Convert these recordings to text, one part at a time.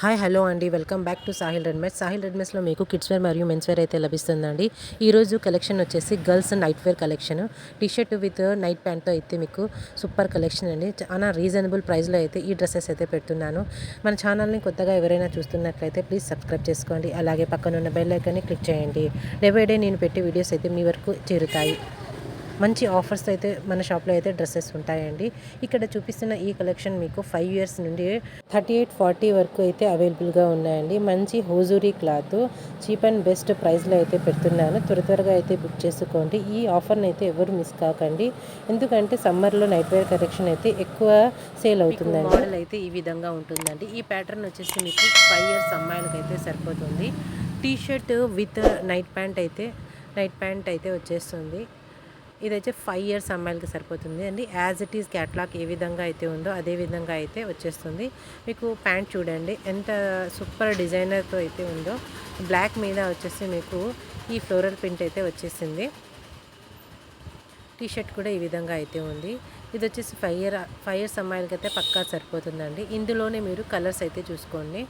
Hi hello అండి. Welcome back to Sahil readymades Sahil రెడ్మెస్లో మీకు kids wear మరియు men's wear అయితే లభిస్తుందండి. ఈరోజు కలెక్షన్ వచ్చేసి girls night wear collection. T-shirt with night ప్యాంట్తో అయితే మీకు సూపర్ కలెక్షన్ అండి. చాలా రీజనబుల్ ప్రైస్లో అయితే ఈ డ్రెస్సెస్ అయితే పెడుతున్నాను. మన ఛానల్ని కొత్తగా ఎవరైనా చూస్తున్నట్లయితే ప్లీజ్ సబ్స్క్రైబ్ చేసుకోండి. అలాగే పక్కనున్న బెల్ ఐకాన్ని క్లిక్ చేయండి. డే బై డే నేను పెట్టే వీడియోస్ అయితే మీ వరకు చేరుతాయి. మంచి ఆఫర్స్ అయితే మన షాప్లో అయితే డ్రెస్సెస్ ఉంటాయండి. ఇక్కడ చూపిస్తున్న ఈ కలెక్షన్ మీకు ఫైవ్ ఇయర్స్ నుండి థర్టీ ఎయిట్ ఫార్టీ వరకు అయితే అవైలబుల్గా ఉన్నాయండి. మంచి hosiery cloth cheap and best ప్రైస్లో అయితే పెడుతున్నాను. త్వర త్వరగా అయితే బుక్ చేసుకోండి. ఈ ఆఫర్ని అయితే ఎవరు మిస్ కాకండి. ఎందుకంటే సమ్మర్లో నైట్ వేర్ కలెక్షన్ అయితే ఎక్కువ సేల్ అవుతుందండి. మోడల్ అయితే ఈ విధంగా ఉంటుందండి. ఈ ప్యాటర్న్ వచ్చేసి మీకు ఫైవ్ ఇయర్స్ అమ్మాయిలకి అయితే సరిపోతుంది. T shirt with night pant అయితే నైట్ ప్యాంట్ అయితే వచ్చేస్తుంది. ఇదైతే ఫైవ్ ఇయర్స్ అమ్మాయిలకి సరిపోతుంది. అండి యాజ్ ఇట్ ఈస్ క్యాట్లాగ్ ఏ విధంగా అయితే ఉందో అదే విధంగా అయితే వచ్చేస్తుంది. మీకు ప్యాంట్ చూడండి ఎంత సూపర్ డిజైనర్తో అయితే ఉందో బ్లాక్ మీద వచ్చేసి మీకు ఈ ఫ్లోరల్ ప్రింట్ అయితే వచ్చేసింది. టీ షర్ట్ కూడా ఈ విధంగా అయితే ఉంది. ఇది వచ్చేసి ఫైవ్ ఇయర్ ఫైవ్ ఇయర్స్ అమ్మాయిలకి అయితే పక్కా సరిపోతుందండి. ఇందులోనే మీరు కలర్స్ అయితే చూసుకోండి.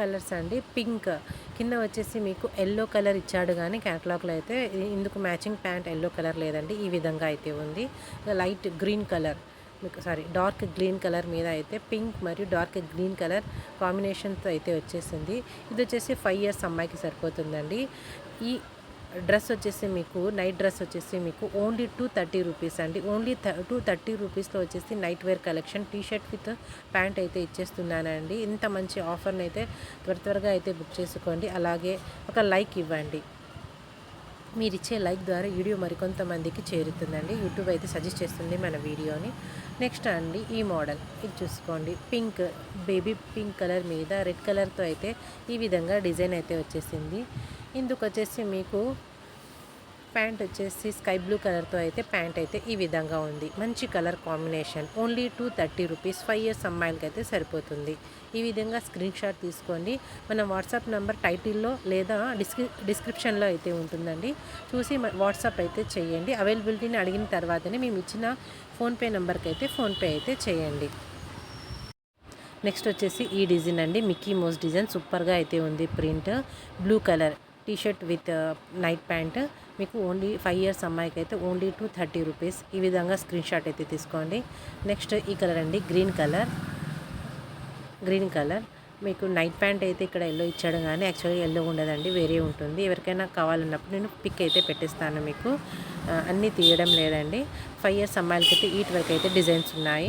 కలర్స్ అండి. పింక్. కింద వచ్చేసి మీకు ఎల్లో కలర్ ఇచ్చాడు కానీ క్యాటలాగ్లో అయితే ఇందుకు మ్యాచింగ్ ప్యాంట్ ఎల్లో కలర్ లేదండి. ఈ విధంగా అయితే ఉంది. Light green colour. మీకు సారీ డార్క్ గ్రీన్ కలర్ మీద అయితే పింక్ మరియు డార్క్ గ్రీన్ కలర్ కాంబినేషన్తో అయితే వచ్చేసింది. ఇది వచ్చేసి ఫైవ్ ఇయర్స్ అమ్మాయికి సరిపోతుందండి. ఈ డ్రెస్ వచ్చేసి మీకు నైట్ డ్రెస్ వచ్చేసి మీకు ఓన్లీ టూ థర్టీ రూపీస్ అండి. ఓన్లీ టూ థర్టీ రూపీస్లో వచ్చేసి night wear collection T shirt with pant అయితే ఇచ్చేస్తున్నానండి. ఇంత మంచి ఆఫర్ని అయితే త్వర త్వరగా అయితే బుక్ చేసుకోండి. అలాగే ఒక లైక్ ఇవ్వండి. మీరు ఇచ్చే లైక్ ద్వారా వీడియో మరికొంతమందికి చేరుతుందండి. యూట్యూబ్ అయితే సజెస్ట్ చేస్తుంది మన వీడియోని. నెక్స్ట్ అండి ఈ మోడల్. ఇది చూసుకోండి. పింక్ బేబీ పింక్ కలర్ మీద రెడ్ కలర్తో అయితే ఈ విధంగా డిజైన్ అయితే వచ్చేసింది. ఇందుకు వచ్చేసి మీకు ప్యాంట్ వచ్చేసి స్కై బ్లూ కలర్తో అయితే ప్యాంట్ అయితే ఈ విధంగా ఉంది. మంచి colour combination. Only two thirty rupees. Five years అమ్మాయిలకి అయితే సరిపోతుంది. ఈ విధంగా స్క్రీన్ షాట్ తీసుకోండి. మన వాట్సాప్ నెంబర్ టైటిల్లో లేదా డిస్క్రి డిస్క్రిప్షన్లో అయితే ఉంటుందండి. చూసి వాట్సాప్ అయితే చేయండి. అవైలబిలిటీని అడిగిన తర్వాతనే మేము ఇచ్చిన ఫోన్పే నెంబర్కి అయితే ఫోన్పే అయితే చేయండి. నెక్స్ట్ వచ్చేసి ఈ డిజైన్ అండి. Mickey Mouse design. సూపర్గా అయితే ఉంది print. Blue colour. T-shirt with night pant. మీకు ఓన్లీ ఫైవ్ ఇయర్స్ అమ్మాయికి అయితే ఓన్లీ టూ థర్టీ రూపీస్. ఈ విధంగా స్క్రీన్ షాట్ అయితే తీసుకోండి. నెక్స్ట్ ఈ కలర్ అండి గ్రీన్ కలర్. Green colour. మీకు నైట్ ప్యాంట్ అయితే ఇక్కడ ఎల్లో ఇచ్చాడు కానీ యాక్చువల్గా ఎల్లో ఉండదండి వేరే ఉంటుంది. ఎవరికైనా కావాలన్నప్పుడు నేను పిక్ అయితే పెట్టిస్తాను మీకు. అన్నీ తీయడం లేదండి. ఫైవ్ ఇయర్స్ అమ్మాయిలకైతే ఈట్ వరకు అయితే డిజైన్స్ ఉన్నాయి.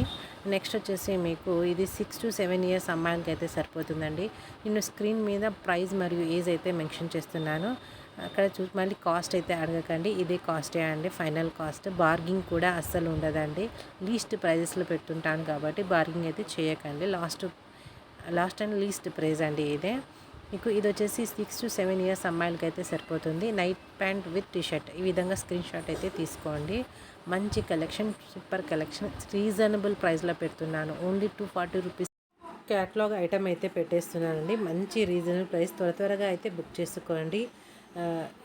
నెక్స్ట్ వచ్చేసి మీకు ఇది సిక్స్ టు సెవెన్ ఇయర్స్ అమ్మాయిలకి అయితే సరిపోతుందండి. నేను స్క్రీన్ మీద ప్రైస్ మరియు ఏజ్ అయితే మెన్షన్ చేస్తున్నాను. అక్కడ చూ మళ్ళీ కాస్ట్ అయితే అడగకండి. ఇదే కాస్టే అండి? Final cost. బార్గింగ్ కూడా అస్సలు ఉండదండి. లీస్ట్ ప్రైజెస్లో పెట్టుంటాను కాబట్టి బార్గింగ్ అయితే చేయకండి. Last last and least price అండి ఇదే. మీకు ఇది వచ్చేసి సిక్స్ టు సెవెన్ ఇయర్స్ అమ్మాయిలకి అయితే సరిపోతుంది. నైట్ ప్యాంట్ విత్ టీషర్ట్ ఈ విధంగా స్క్రీన్ షాట్ అయితే తీసుకోండి. మంచి కలెక్షన్ సూపర్ కలెక్షన్ రీజనబుల్ ప్రైస్లో పెడుతున్నాను. Only two forty rupees catalogue item అయితే పెట్టేస్తున్నానండి. మంచి రీజనబుల్ ప్రైస్ త్వర త్వరగా అయితే బుక్ చేసుకోండి.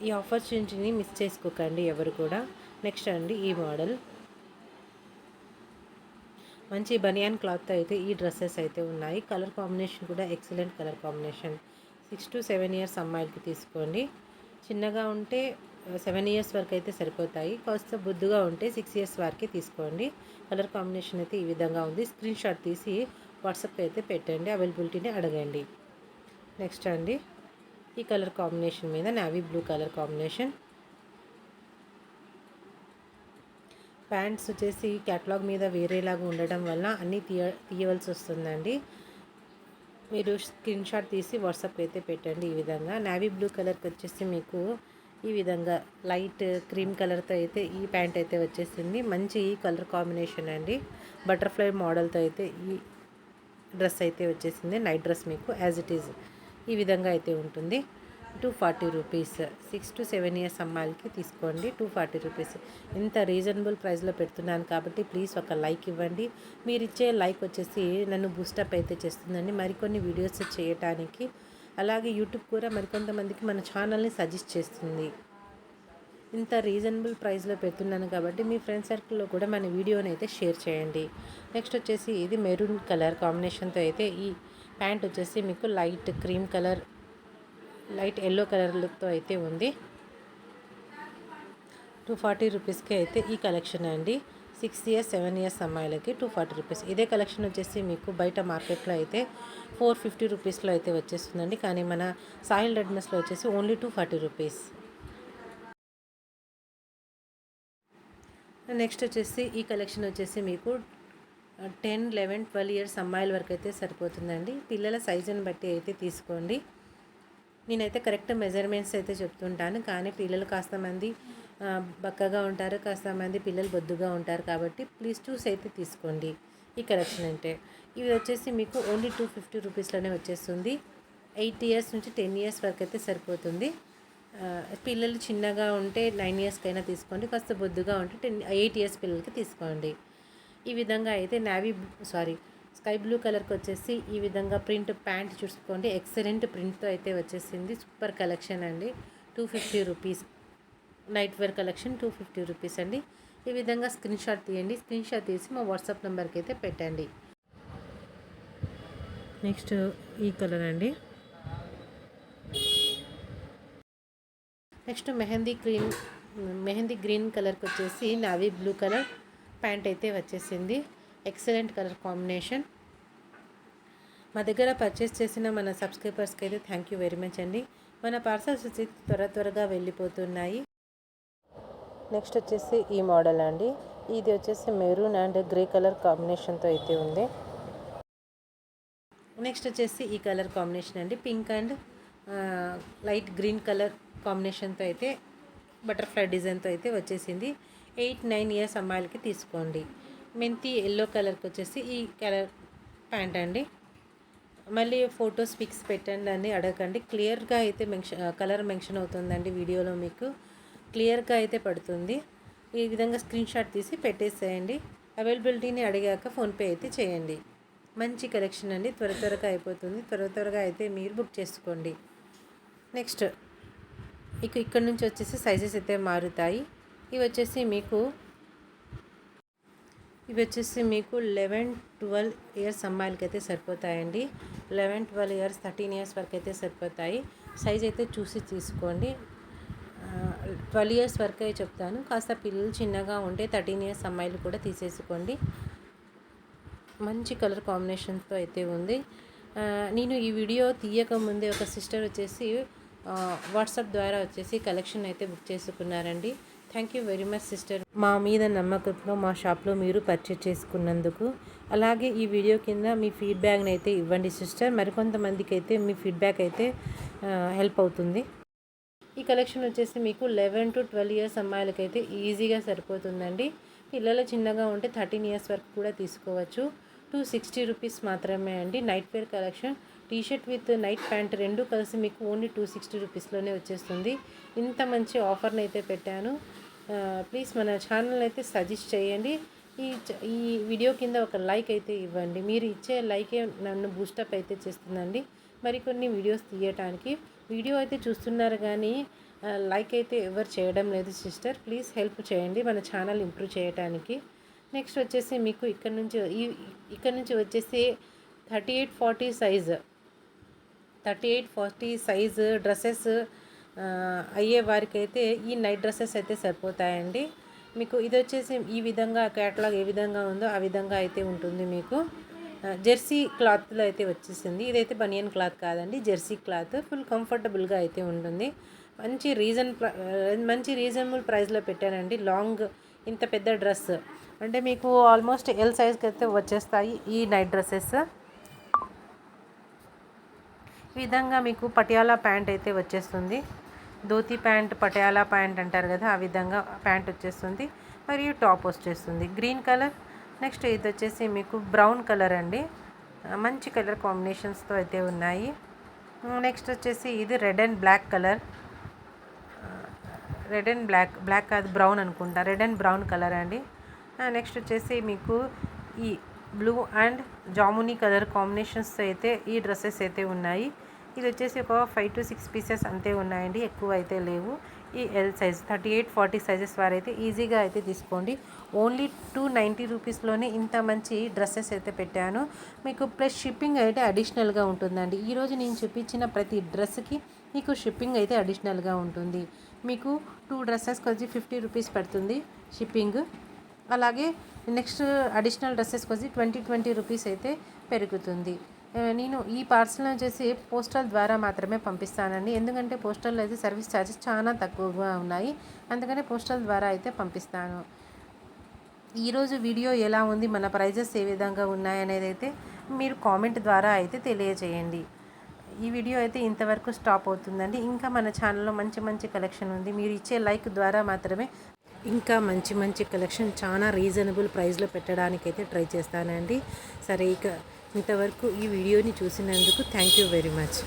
ఈ ఆపర్చునిటీని మిస్ చేసుకోకండి ఎవరు కూడా. నెక్స్ట్ అండి ఈ మోడల్ మంచి బనియాన్ క్లాత్ అయితే ఈ డ్రెస్సెస్ అయితే ఉన్నాయి. కలర్ కాంబినేషన్ కూడా excellent colour combination six to seven years అమ్మాయిలకి తీసుకోండి. చిన్నగా ఉంటే సెవెన్ ఇయర్స్ వరకు అయితే సరిపోతాయి. కాస్త బుద్దుగా ఉంటే సిక్స్ ఇయర్స్ వరకే తీసుకోండి. కలర్ కాంబినేషన్ అయితే ఈ విధంగా ఉంది. స్క్రీన్ షాట్ తీసి వాట్సాప్కి అయితే పెట్టండి. అవైలబిలిటీని అడగండి. నెక్స్ట్ అండి. ఈ కలర్ కాంబినేషన్ మీద navy blue colour combination. Pants వచ్చేసి క్యాటలాగ్ మీద వేరేలాగా ఉండడం వల్ల అన్నీ తీయ తీయవలసి వస్తుందండి. మీరు స్క్రీన్ షాట్ తీసి వాట్సాప్ అయితే పెట్టండి ఈ విధంగా. నావీ బ్లూ కలర్కి వచ్చేసి మీకు ఈ విధంగా లైట్ క్రీమ్ కలర్తో అయితే ఈ ప్యాంట్ అయితే వచ్చేసింది. మంచి ఈ కలర్ కాంబినేషన్ అండి. బటర్ఫ్లై మోడల్తో అయితే ఈ డ్రెస్ అయితే వచ్చేసింది. నైట్ డ్రెస్ మీకు యాజ్ ఇట్ ఈజ్ ఈ విధంగా అయితే ఉంటుంది. Two forty rupees. Six to seven years అమ్మాయిలకి తీసుకోండి. Two forty rupees. ఇంత రీజనబుల్ ప్రైస్లో పెడుతున్నాను కాబట్టి ప్లీజ్ ఒక లైక్ ఇవ్వండి. మీరు ఇచ్చే లైక్ వచ్చేసి నన్ను బూస్టప్ అయితే చేస్తుందండి. మరికొన్ని వీడియోస్ చేయటానికి. అలాగే యూట్యూబ్ కూడా మరికొంతమందికి మన ఛానల్ని సజెస్ట్ చేస్తుంది. ఇంత రీజనబుల్ ప్రైస్లో పెడుతున్నాను కాబట్టి మీ ఫ్రెండ్ సర్కిల్లో కూడా మన వీడియోని అయితే షేర్ చేయండి. నెక్స్ట్ వచ్చేసి ఇది మెరూన్ కలర్ కాంబినేషన్తో అయితే ఈ ప్యాంట్ వచ్చేసి మీకు light cream colour light yellow కలర్తో అయితే ఉంది. టూ ఫార్టీ రూపీస్కి అయితే ఈ కలెక్షన్ అండి. సిక్స్ ఇయర్స్ సెవెన్ ఇయర్స్ అమ్మాయిలకి టూ ఫార్టీ రూపీస్ ఇదే కలెక్షన్ వచ్చేసి మీకు బయట మార్కెట్లో అయితే ఫోర్ ఫిఫ్టీ రూపీస్లో అయితే వచ్చేస్తుందండి. కానీ మన సాయిల్ రెడ్నెస్లో వచ్చేసి only two forty rupees next వచ్చేసి ఈ కలెక్షన్ వచ్చేసి మీకు టెన్ లెవెన్ ట్వెల్వ్ ఇయర్స్ అమ్మాయిల వరకు అయితే సరిపోతుందండి. పిల్లల సైజుని బట్టి అయితే తీసుకోండి. నేనైతే కరెక్ట్ మెజర్మెంట్స్ అయితే చెప్తుంటాను కానీ పిల్లలు కాస్త మంది బక్కగా ఉంటారు కాస్త మంది పిల్లలు బొద్దుగా ఉంటారు కాబట్టి ప్లీజ్ చూసి అయితే తీసుకోండి. ఈ కలెక్షన్ అంటే ఇవి వచ్చేసి మీకు ఓన్లీ టూ ఫిఫ్టీ రూపీస్లోనే వచ్చేస్తుంది. ఎయిట్ ఇయర్స్ నుంచి టెన్ ఇయర్స్ వరకు అయితే సరిపోతుంది. పిల్లలు చిన్నగా ఉంటే నైన్ ఇయర్స్కైనా తీసుకోండి కాస్త బొద్దుగా ఉంటే టెన్ ఎయిట్ ఇయర్స్ పిల్లలకి తీసుకోండి. ఈ విధంగా అయితే నావీ సారీ స్కై బ్లూ కలర్కి వచ్చేసి ఈ విధంగా ప్రింట్ ప్యాంట్ చూసుకోండి. ఎక్సలెంట్ ప్రింట్తో అయితే వచ్చేసింది. సూపర్ కలెక్షన్ అండి. Two fifty rupees night wear collection two fifty rupees అండి. ఈ విధంగా స్క్రీన్ షాట్ తీయండి. స్క్రీన్ షాట్ తీసి మా వాట్సాప్ నెంబర్కి అయితే పెట్టండి. నెక్స్ట్ ఈ కలర్ అండి. Next mehndi green mehndi green కలర్కి వచ్చేసి నావీ బ్లూ కలర్ ప్యాంట్ అయితే వచ్చేసింది. ఎక్సలెంట్ కలర్ కాంబినేషన్ మా దగ్గర పర్చేస్ చేసిన మన సబ్స్క్రైబర్స్కి అయితే థ్యాంక్ యూ వెరీ మచ్ అండి. మన పార్సల్స్ వచ్చి త్వర త్వరగా వెళ్ళిపోతున్నాయి. నెక్స్ట్ వచ్చేసి ఈ మోడల్ అండి. ఇది వచ్చేసి మెరూన్ అండ్ గ్రే కలర్ కాంబినేషన్తో అయితే ఉంది. నెక్స్ట్ వచ్చేసి ఈ కలర్ కాంబినేషన్ అండి. Pink and light green colour కాంబినేషన్తో అయితే బటర్ఫ్లై డిజైన్తో అయితే వచ్చేసింది. ఎయిట్ నైన్ ఇయర్స్ అమ్మాయిలకి తీసుకోండి. మెంతి ఎల్లో కలర్కి వచ్చేసి ఈ కలర్ ప్యాంట్ అండి. మళ్ళీ ఫొటోస్ పిక్స్ పెట్టండి అని అడగండి క్లియర్గా అయితే మెన్షన్ కలర్ మెన్షన్ అవుతుందండి వీడియోలో మీకు. క్లియర్గా అయితే పడుతుంది. ఈ విధంగా స్క్రీన్ షాట్ తీసి పెట్టేసేయండి. అవైలబిలిటీని అడిగాక ఫోన్పే అయితే చేయండి. మంచి కలెక్షన్ అండి. త్వర త్వరగా అయిపోతుంది. త్వర త్వరగా అయితే మీరు బుక్ చేసుకోండి. నెక్స్ట్ ఇక ఇక్కడ నుంచి వచ్చేసి సైజెస్ అయితే మారుతాయి. ఇవి వచ్చేసి మీకు ఇవి వచ్చేసి మీకు లెవెన్ ట్వెల్వ్ ఇయర్స్ అమ్మాయిలకి అయితే సరిపోతాయండి. Eleven twelve years thirteen years వరకు అయితే సరిపోతాయి. సైజ్ అయితే చూసి తీసుకోండి. ట్వెల్వ్ ఇయర్స్ వరకే చెప్తాను. కాస్త పిల్లలు చిన్నగా ఉంటే థర్టీన్ ఇయర్స్ అమ్మాయిలు కూడా తీసేసుకోండి. మంచి కలర్ కాంబినేషన్తో అయితే ఉంది. నేను ఈ వీడియో తీయక ముందే ఒక సిస్టర్ వచ్చేసి వాట్సాప్ ద్వారా వచ్చేసి కలెక్షన్ అయితే బుక్ చేసుకున్నారండి. Thank you very much sister మా మీద నమ్మకంతో మా షాప్లో మీరు పర్చేజ్ చేసుకున్నందుకు. అలాగే ఈ వీడియో కింద మీ ఫీడ్బ్యాక్ని అయితే ఇవ్వండి సిస్టర్ మరికొంతమందికి అయితే మీ ఫీడ్బ్యాక్ అయితే హెల్ప్ అవుతుంది. ఈ కలెక్షన్ వచ్చేసి మీకు లెవెన్ టు ట్వెల్వ్ ఇయర్స్ అమ్మాయిలకైతే ఈజీగా సరిపోతుందండి. పిల్లలు చిన్నగా ఉంటే థర్టీన్ ఇయర్స్ వరకు కూడా తీసుకోవచ్చు. టూ సిక్స్టీ రూపీస్ మాత్రమే అండి. Night wear collection T shirt with night pant రెండు కలిసి మీకు ఓన్లీ టూ సిక్స్టీ రూపీస్లోనే వచ్చేస్తుంది. ఇంత మంచి ఆఫర్ని అయితే పెట్టాను. ప్లీజ్ మన ఛానల్ అయితే సజెస్ట్ చేయండి. ఈ ఈ వీడియో కింద ఒక లైక్ అయితే ఇవ్వండి. మీరు ఇచ్చే లైకే నన్ను బూస్టప్ అయితే చేస్తుందండి. మరికొన్ని వీడియోస్ తీయటానికి. వీడియో అయితే చూస్తున్నారు కానీ లైక్ అయితే ఎవరు చేయడం లేదు సిస్టర్ ప్లీజ్ హెల్ప్ చేయండి మన ఛానల్ ఇంప్రూవ్ చేయడానికి నెక్స్ట్ వచ్చేసి మీకు ఇక్కడ నుంచి ఈ ఇక్కడ నుంచి వచ్చేసి thirty eight forty size thirty eight forty size dresses అయ్యే వారికి అయితే ఈ నైట్ డ్రెస్సెస్ అయితే సరిపోతాయండి. మీకు ఇది వచ్చేసి ఈ విధంగా క్యాటలాగ్ ఏ విధంగా ఉందో ఆ విధంగా అయితే ఉంటుంది మీకు. జెర్సీ క్లాత్లో అయితే వచ్చేసింది. ఇదైతే బనియన్ క్లాత్ కాదండి జెర్సీ క్లాత్. ఫుల్ కంఫర్టబుల్గా అయితే ఉంటుంది. మంచి రీజన్ ప్ర- మంచి రీజనబుల్ ప్రైస్లో పెట్టానండి. లాంగ్ ఇంత పెద్ద డ్రెస్. అంటే మీకు ఆల్మోస్ట్ ఎల్ సైజ్కి అయితే వచ్చేస్తాయి ఈ నైట్ డ్రెస్సెస్. ఈ విధంగా మీకు పటియాలా ప్యాంట్ అయితే వచ్చేస్తుంది. ధోతి ప్యాంట్ పటియాలా ప్యాంట్ అంటారు కదా ఆ విధంగా ప్యాంట్ వచ్చేస్తుంది. మరియు టాప్ వచ్చేస్తుంది. Green colour. నెక్స్ట్ ఇది వచ్చేసి మీకు బ్రౌన్ కలర్ అండి. మంచి కలర్ కాంబినేషన్స్తో అయితే ఉన్నాయి. నెక్స్ట్ వచ్చేసి ఇది red and black colour. Red and black black కాదు బ్రౌన్ అనుకుంటా. రెడ్ అండ్ బ్రౌన్ కలర్ అండి. నెక్స్ట్ వచ్చేసి మీకు ఈ బ్లూ అండ్ జామునీ కలర్ కాంబినేషన్స్ అయితే ఈ డ్రెస్సెస్ అయితే ఉన్నాయి. ఇది వచ్చేసి ఒక ఫైవ్ టు సిక్స్ పీసెస్ అంతే ఉన్నాయండి ఎక్కువ అయితే లేవు. ఈ L size thirty eight forty sizes వారైతే ఈజీగా అయితే తీసుకోండి. ఓన్లీ టూ నైంటీ రూపీస్లోనే ఇంత మంచి డ్రెస్సెస్ అయితే పెట్టాను. మీకు ప్లస్ షిప్పింగ్ అయితే అడిషనల్గా ఉంటుందండి. ఈరోజు నేను చూపించిన ప్రతి డ్రెస్కి మీకు షిప్పింగ్ అయితే అడిషనల్గా ఉంటుంది. మీకు టూ డ్రెస్సెస్కి వచ్చి ఫిఫ్టీ రూపీస్ పడుతుంది షిప్పింగ్ అలాగే నెక్స్ట్ అడిషనల్ డ్రెస్సెస్కి వచ్చి ట్వంటీ ట్వంటీ రూపీస్ అయితే పెరుగుతుంది. నేను ఈ పార్సల్ వచ్చేసి పోస్టల్ ద్వారా మాత్రమే పంపిస్తానండి. ఎందుకంటే పోస్టల్లో అయితే సర్వీస్ ఛార్జెస్ చాలా తక్కువగా ఉన్నాయి. అందుకనే పోస్టల్ ద్వారా అయితే పంపిస్తాను. ఈరోజు వీడియో ఎలా ఉంది మన ప్రైజెస్ ఏ విధంగా ఉన్నాయనేది అయితే మీరు కామెంట్ ద్వారా అయితే తెలియజేయండి. ఈ వీడియో అయితే ఇంతవరకు స్టాప్ అవుతుందండి. ఇంకా మన ఛానల్లో మంచి మంచి కలెక్షన్ ఉంది. మీరు ఇచ్చే లైక్ ద్వారా మాత్రమే ఇంకా మంచి మంచి కలెక్షన్ చాలా రీజనబుల్ ప్రైస్లో పెట్టడానికి అయితే ట్రై చేస్తానండి. సరే ఇక ఇంతవరకు ఈ వీడియోని చూసినందుకు థ్యాంక్ యూ వెరీ మచ్.